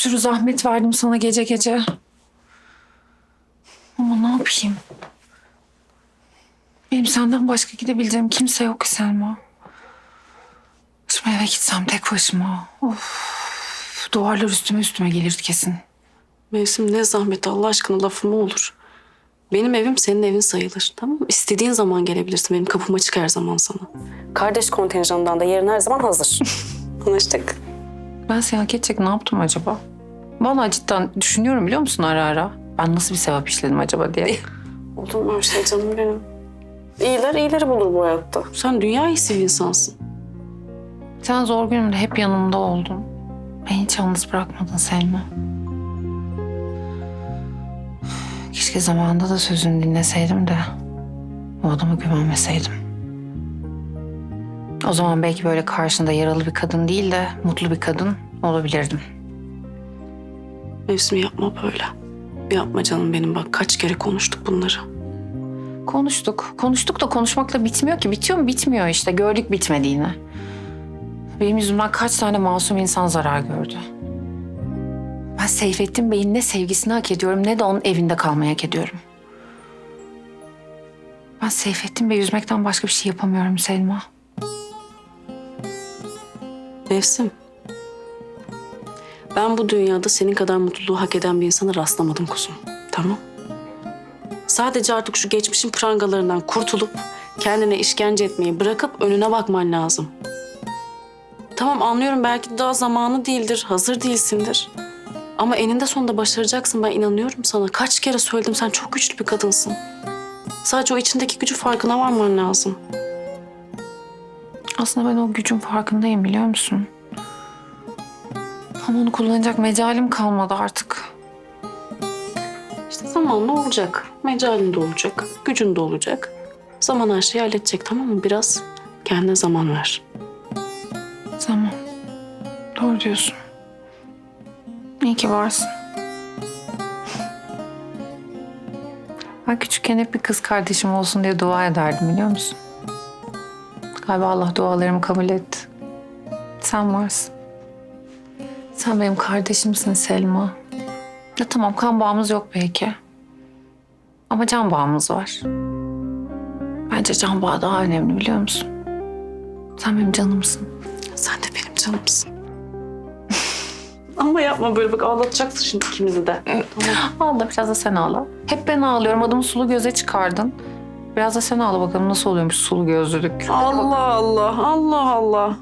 sürü zahmet verdim sana gece gece. Ama ne yapayım? Benim senden başka gidebileceğim kimse yok Selma. Şimdi eve gitsem tek başıma. Of. Duvarlar üstüme üstüme gelirdi kesin. Mevsim ne zahmet Allah aşkına lafı mı olur? Benim evim senin evin sayılır. Tamam mı? İstediğin zaman gelebilirsin. Benim kapım açık her zaman sana. Kardeş kontenjanından da yerin her zaman hazır. Anlaştık. Ben seni hak edecek ne yaptım acaba? Vallahi cidden düşünüyorum biliyor musun ara ara? Ben nasıl bir sevap işledim acaba diye. Olur mu her şey canım benim? İyiler iyileri bulur bu hayatta. Sen dünya iyisi bir insansın. Sen zor günümde hep yanımda oldun. Beni hiç yalnız bırakmadın Selma. Keşke zamanında da sözünü dinleseydim de o adama güvenmeseydim. O zaman belki böyle karşında yaralı bir kadın değil de mutlu bir kadın olabilirdim. Mevsim yapma böyle. Yapma canım benim bak kaç kere konuştuk bunları. Konuştuk. Konuştuk da konuşmakla bitmiyor ki. Bitiyor mu? Bitmiyor işte. Gördük bitmediğini. Benim yüzümden kaç tane masum insan zarar gördü. Ben Seyfettin Bey'in ne sevgisini hak ediyorum ne de onun evinde kalmayı hak ediyorum. Ben Seyfettin Bey'i üzmekten başka bir şey yapamıyorum Selma. Mevsim. Ben bu dünyada senin kadar mutluluğu hak eden bir insana rastlamadım kuzum. Tamam. Sadece artık şu geçmişin prangalarından kurtulup kendine işkence etmeyi bırakıp önüne bakman lazım. Tamam anlıyorum belki daha zamanı değildir, hazır değilsindir. Ama eninde sonunda başaracaksın ben inanıyorum sana. Kaç kere söyledim sen çok güçlü bir kadınsın. Sadece o içindeki gücü farkına varman lazım. Aslında ben o gücün farkındayım biliyor musun? Ama onu kullanacak mecalim kalmadı artık. İşte zamanla olacak. Mecalin de olacak. Gücün de olacak. Zaman her şeyi halledecek tamam mı? Biraz kendine zaman ver. Tamam. Doğru diyorsun. İyi ki varsın. Ben küçükken hep bir kız kardeşim olsun diye dua ederdim biliyor musun? Galiba Allah dualarımı kabul etti. Sen varsın. Sen benim kardeşimsin Selma. Ya tamam kan bağımız yok belki. Ama can bağımız var. Bence can bağı daha önemli biliyor musun? Sen benim canımsın. Sen de benim canımsın. Ama yapma böyle bak ağlatacaksın şimdi ikimizi de. Tamam. Ağla biraz da sen ağla. Hep ben ağlıyorum. Adımı sulu göze çıkardın. Biraz da sen ağla bakalım nasıl oluyormuş sulu gözlülük. Allah Allah, Allah Allah.